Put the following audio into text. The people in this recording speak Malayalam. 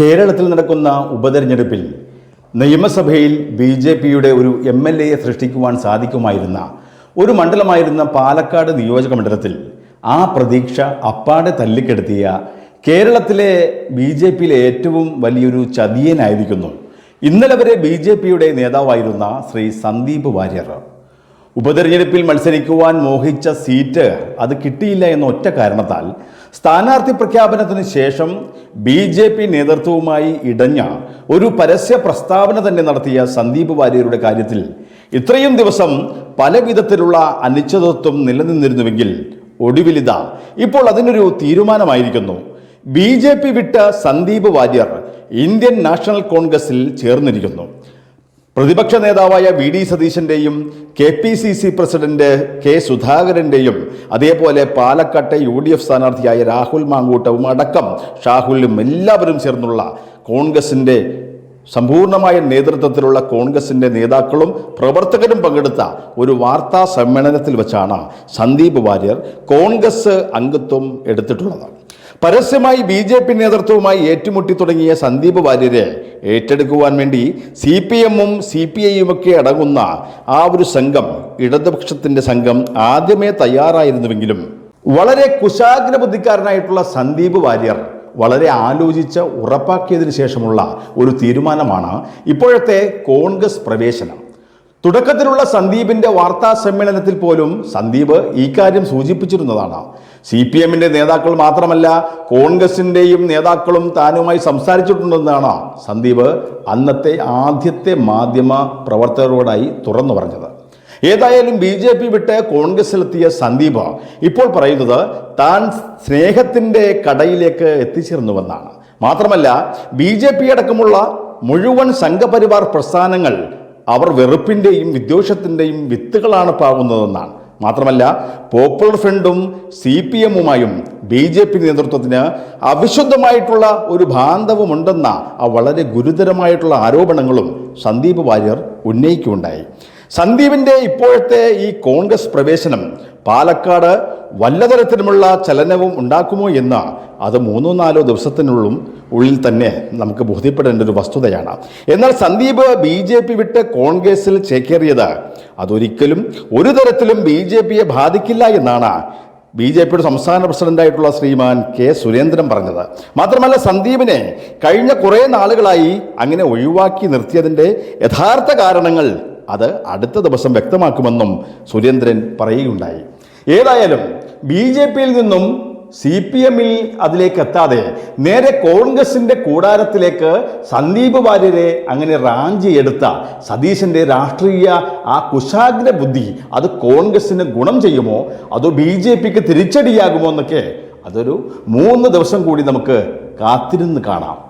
കേരളത്തിൽ നടക്കുന്ന ഉപതെരഞ്ഞെടുപ്പിൽ നിയമസഭയിൽ ബി ജെ പിയുടെ ഒരു എം എൽ എയെ സൃഷ്ടിക്കുവാൻ സാധിക്കുമായിരുന്ന ഒരു മണ്ഡലമായിരുന്ന പാലക്കാട് നിയോജക മണ്ഡലത്തിൽ ആ പ്രതീക്ഷ അപ്പാടെ തല്ലിക്കെടുത്തിയ കേരളത്തിലെ ബി ജെ പിയിലെ ഏറ്റവും വലിയൊരു ചതിയനായിരിക്കുന്നു. ഇന്നലെ വരെ ബി ജെ പിയുടെ നേതാവായിരുന്ന ശ്രീ സന്ദീപ് വാര്യർ. ഉപതെരഞ്ഞെടുപ്പിൽ മത്സരിക്കുവാൻ മോഹിച്ച സീറ്റ് അത് കിട്ടിയില്ല എന്ന ഒറ്റ കാരണത്താൽ സ്ഥാനാർത്ഥി പ്രഖ്യാപനത്തിന് ശേഷം ബി ജെ പി നേതൃത്വവുമായി ഇടഞ്ഞ ഒരു പരസ്യ പ്രസ്താവന തന്നെ നടത്തിയ സന്ദീപ് വാര്യരുടെ കാര്യത്തിൽ ഇത്രയും ദിവസം പല വിധത്തിലുള്ള അനിശ്ചിതത്വം നിലനിന്നിരുന്നുവെങ്കിൽ ഒടുവിലിത ഇപ്പോൾ അതിനൊരു തീരുമാനമായിരിക്കുന്നു. ബി ജെ പി വിട്ട സന്ദീപ് വാര്യർ ഇന്ത്യൻ നാഷണൽ കോൺഗ്രസിൽ ചേർന്നിരിക്കുന്നു. പ്രതിപക്ഷ നേതാവായ V D സതീശന്റെയും K P C C president K സുധാകരന്റെയും അതേപോലെ പാലക്കാട്ടെ യു ഡി എഫ് സ്ഥാനാർത്ഥിയായ രാഹുൽ മാങ്കൂട്ടവും അടക്കം ഷാഹുലും എല്ലാവരും ചേർന്നുള്ള കോൺഗ്രസിന്റെ സമ്പൂർണമായ നേതൃത്വത്തിലുള്ള കോൺഗ്രസിന്റെ നേതാക്കളും പ്രവർത്തകരും പങ്കെടുത്ത ഒരു വാർത്താ സമ്മേളനത്തിൽ വെച്ചാണ് സന്ദീപ് വാര്യർ കോൺഗ്രസ് അംഗത്വം എടുത്തിട്ടുള്ളത്. പരസ്യമായി ബി ജെ പി നേതൃത്വവുമായി ഏറ്റുമുട്ടി തുടങ്ങിയ സന്ദീപ് വാര്യരെ ഏറ്റെടുക്കുവാൻ വേണ്ടി സി പി എമ്മും സി പി ഐയുമൊക്കെ അടങ്ങുന്ന ആ ഒരു സംഘം ഇടതുപക്ഷത്തിന്റെ സംഘം ആദ്യമേ തയ്യാറായിരുന്നുവെങ്കിലും വളരെ കുശാഗ്ര ബുദ്ധിക്കാരനായിട്ടുള്ള സന്ദീപ് വാര്യർ വളരെ ആലോചിച്ച് ഉറപ്പാക്കിയതിനു ശേഷമുള്ള ഒരു തീരുമാനമാണ് ഇപ്പോഴത്തെ കോൺഗ്രസ് പ്രവേശനം. തുടക്കത്തിലുള്ള സന്ദീപിന്റെ വാർത്താ സമ്മേളനത്തിൽ പോലും സന്ദീപ് ഈ കാര്യം സൂചിപ്പിച്ചിരുന്നതാണ്. സി പി എമ്മിന്റെ നേതാക്കൾ മാത്രമല്ല കോൺഗ്രസിന്റെയും നേതാക്കളും താനുമായി സംസാരിച്ചിട്ടുണ്ടെന്നാണ് സന്ദീപ് അന്നത്തെ ആദ്യത്തെ മാധ്യമ പ്രവർത്തകരോടായി തുറന്നു പറഞ്ഞത്. ഏതായാലും ബി ജെ പി വിട്ട് കോൺഗ്രസിലെത്തിയ സന്ദീപ് ഇപ്പോൾ പറയുന്നത് താൻ സ്നേഹത്തിന്റെ കടയിലേക്ക് എത്തിച്ചേർന്നുവെന്നാണ്. മാത്രമല്ല ബി ജെ പി അടക്കമുള്ള മുഴുവൻ സംഘപരിവാർ പ്രസ്ഥാനങ്ങൾ അവർ വെറുപ്പിന്റെയും വിദ്വേഷത്തിന്റെയും വിത്തുകളാണ് പാകുന്നതെന്നാണ്. മാത്രമല്ല പോപ്പുലർ ഫ്രണ്ടും സി പി എമ്മുമായും ബി ജെ പി നേതൃത്വത്തിന് അവിശുദ്ധമായിട്ടുള്ള ഒരു ബാന്ധവമുണ്ടെന്ന ആ വളരെ ഗുരുതരമായിട്ടുള്ള ആരോപണങ്ങളും സന്ദീപ് വാര്യർ ഉന്നയിക്കുകയുണ്ടായി. സന്ദീപിന്റെ ഇപ്പോഴത്തെ ഈ കോൺഗ്രസ് പ്രവേശനം പാലക്കാട് വല്ലതരത്തിലുമുള്ള ചലനവും ഉണ്ടാക്കുമോ എന്ന് അത് മൂന്നോ നാലോ ദിവസത്തിനുള്ളും ഉള്ളിൽ തന്നെ നമുക്ക് ബോധ്യപ്പെടേണ്ട ഒരു വസ്തുതയാണ്. എന്നാൽ സന്ദീപ് ബി ജെ പി വിട്ട് കോൺഗ്രസിൽ ചേക്കേറിയത് അതൊരിക്കലും ഒരു തരത്തിലും ബി ജെ പിയെ ബാധിക്കില്ല എന്നാണ് ബി ജെ പിയുടെ സംസ്ഥാന പ്രസിഡന്റായിട്ടുള്ള ശ്രീമാൻ കെ സുരേന്ദ്രൻ പറഞ്ഞത്. മാത്രമല്ല സന്ദീപിനെ കഴിഞ്ഞ കുറേ നാളുകളായി അങ്ങനെ ഒഴിവാക്കി നിർത്തിയതിന്റെ യഥാർത്ഥ കാരണങ്ങൾ അത് അടുത്ത ദിവസം വ്യക്തമാക്കുമെന്നും സുരേന്ദ്രൻ പറയുകയുണ്ടായി. ഏതായാലും ബി ജെ പിയിൽ നിന്നും സി പി എമ്മിൽ അതിലേക്ക് എത്താതെ നേരെ കോൺഗ്രസിന്റെ കൂടാരത്തിലേക്ക് സന്ദീപ് വാര്യരെ അങ്ങനെ റാഞ്ചി എടുത്ത സതീശന്റെ രാഷ്ട്രീയ ആ കുശാഗ്ര ബുദ്ധി അത് കോൺഗ്രസിന് ഗുണം ചെയ്യുമോ? അതോ ബി ജെ പിക്ക് തിരിച്ചടിയാകുമോ എന്നൊക്കെ അതൊരു മൂന്ന് ദിവസം കൂടി നമുക്ക് കാത്തിരുന്ന് കാണാം.